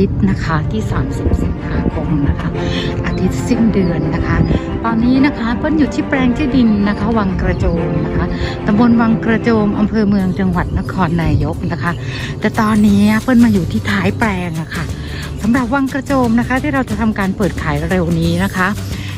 ทิตย์นะคะที่ 30 สิงหาคมนะคะ อาทิตย์สิ้นเดือนนะคะ ตอนนี้นะคะเปิ้ลอยู่ที่แปลงที่ดินนะคะ วังกระโจมนะคะตำบลวังกระโจมอำเภอเมืองจังหวัดนครนายกนะคะ แต่ตอนนี้เปิ้ลมาอยู่ที่ท้ายแปลงอะค่ะสำหรับวังกระโจมนะคะ ที่เราจะทำการเปิดขายเร็วนี้นะคะ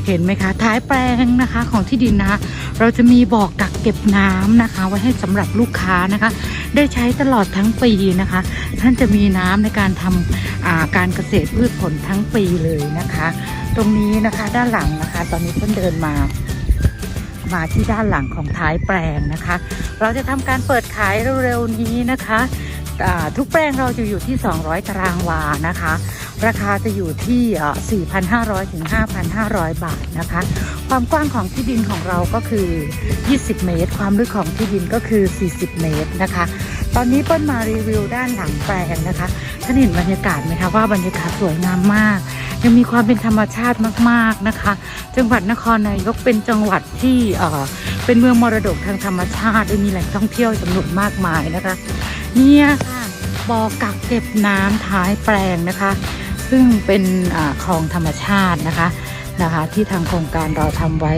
เห็นไหมคะ ท้ายแปลงนะคะของที่ดินนะคะ เราจะมีบอกักเก็บน้ำนะคะ ไว้ให้สำหรับลูกค้านะคะ ได้ใช้ตลอดทั้งปีนะคะ ท่านจะมีน้ำในการทำอ่าการเกษตรพืชผลทั้งปีเลยนะคะ ตรงนี้นะคะด้านหลังนะคะ ตอนนี้เพิ่นเดินมามาที่ด้านหลังของท้ายแปลงนะคะ เราจะทำการเปิดขายเร็วๆนี้นะคะ ทุกแปลงเราจะอยู่ที่ 200 ตารางวานะคะ ราคาจะอยู่ที่เอ่อ4,500 ถึง 5,500 บาทนะคะ ความกว้างของที่ดินของเราก็คือ 20 เมตร ความลึกของที่ดินก็คือ 40 เมตรนะคะ ตอนนี้เปิ้ลมารีวิวด้านหลังแปลงนะคะท่านเห็นบรรยากาศไหมคะว่าบรรยากาศสวยงามมาก ยังมีความเป็นธรรมชาติมากๆนะคะ จังหวัดนครนายกเป็นจังหวัดที่เป็นเมืองมรดกทางธรรมชาติและมีแหล่งท่องเที่ยวจำนวนมากมายนะคะ เนี่ยค่ะบ่อกักเก็บน้ำท้ายแปลงนะคะ ซึ่งเป็นอคลองธรรมชาตินะคะนะคะ ที่ทางโครงการเราทำไว้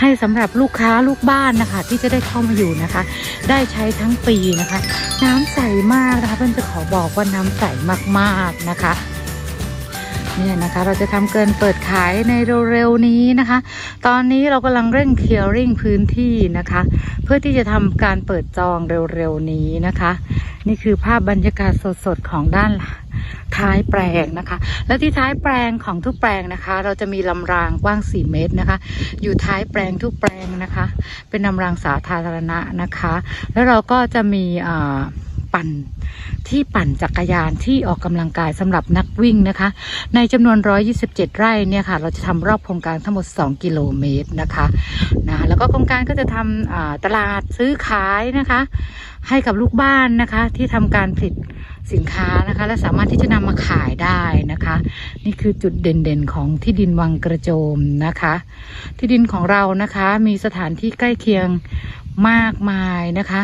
ให้สำหรับลูกค้าลูกบ้านนะคะ ที่จะได้เข้ามาอยู่นะคะ ได้ใช้ทั้งปีนะคะ น้ำใสมากนะคะเพื่อนจะขอบอกว่าน้ำใสมากๆนะคะ เนี่ยนะคะเราจะทำเกินเปิดขายในเร็วๆนี้นะคะ ตอนนี้เรากำลังเร่งเคลียร์ริ่งพื้นที่นะคะ เพื่อที่จะทำการเปิดจองเร็วๆนี้นะคะ นี่คือภาพบรรยากาศสดๆของด้านท้ายแปลงนะคะ และที่ท้ายแปลงของทุกแปลงนะคะ เราจะมีลำรางกว้าง 4 เมตรนะคะ อยู่ท้ายแปลงทุกแปลงนะคะ เป็นลำรางสาธารณะนะคะ แล้วเราก็จะมีอ่า ปั่น ที่ปั่นจักรยานที่ออกกำลังกายสำหรับนักวิ่งนะคะ ในจำนวน 127 ไร่เนี่ยค่ะ เราจะทำรอบโครงการทั้งหมด 2 กิโลเมตรนะคะนะแล้วก็โครงการก็จะทำอ่าตลาดซื้อขายนะคะ ให้กับลูกบ้านนะคะ ที่ทำการผลิตสินค้านะคะ และสามารถที่จะนำมาขายได้นะคะ นี่คือจุดเด่นๆของที่ดินวังกระโจมนะคะ ที่ดินของเรานะคะมีสถานที่ใกล้เคียง มากมายนะคะ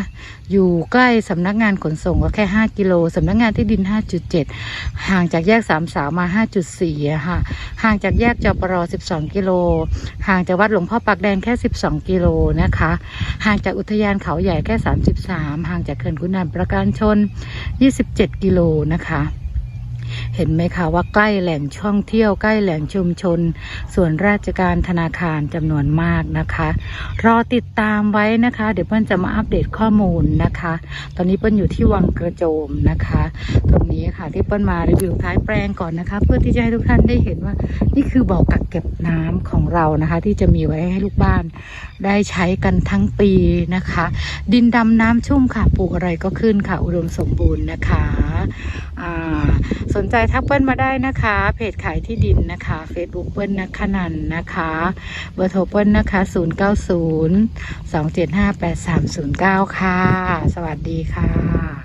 อยู่ใกล้สำนักงานขนส่งก็แค่ 5 กิโลสำนักงานที่ดิน 5.7 ห่างจากแยกสามสาวมา 5.4อะค่ะ ห่างจากแยกจปร12 กิโล ห่างจากวัดหลวงพ่อปากแดงแค่ 12 กิโลนะคะ ห่างจากอุทยานเขาใหญ่แค่ 33 ห่างจากเขื่อนขุนด่านประการชน 27 กิโลนะคะ เห็นไหมคะว่าใกล้แหล่งท่องเที่ยวใกล้แหล่งชุมชน ส่วนราชการธนาคารจำนวนมากนะคะ รอติดตามไว้นะคะ เดี๋ยวเปิ้ลจะมาอัปเดตข้อมูลนะคะ ตอนนี้เปิ้ลอยู่ที่วังกระโจมนะคะ ตรงนี้ค่ะที่เปิ้ลมารีวิวท้ายแปลงก่อนนะคะ เพื่อที่จะให้ทุกท่านได้เห็นว่า นี่คือบ่อกักเก็บน้ำของเรานะคะ ที่จะมีไว้ให้ลูกบ้าน ได้ใช้กันทั้งปีนะคะ ดินดำน้ำชุ่มค่ะปลูกอะไรก็ขึ้นค่ะ อุดมสมบูรณ์นะคะอ่า สนใจทักเปิ้ลมาได้นะคะ เพจขายที่ดินนะคะ Facebook เปิ้ลนักขนันนะคะ เบอร์โทรเปิ้ลนะคะ 090 275 8309 ค่ะ สวัสดีค่ะ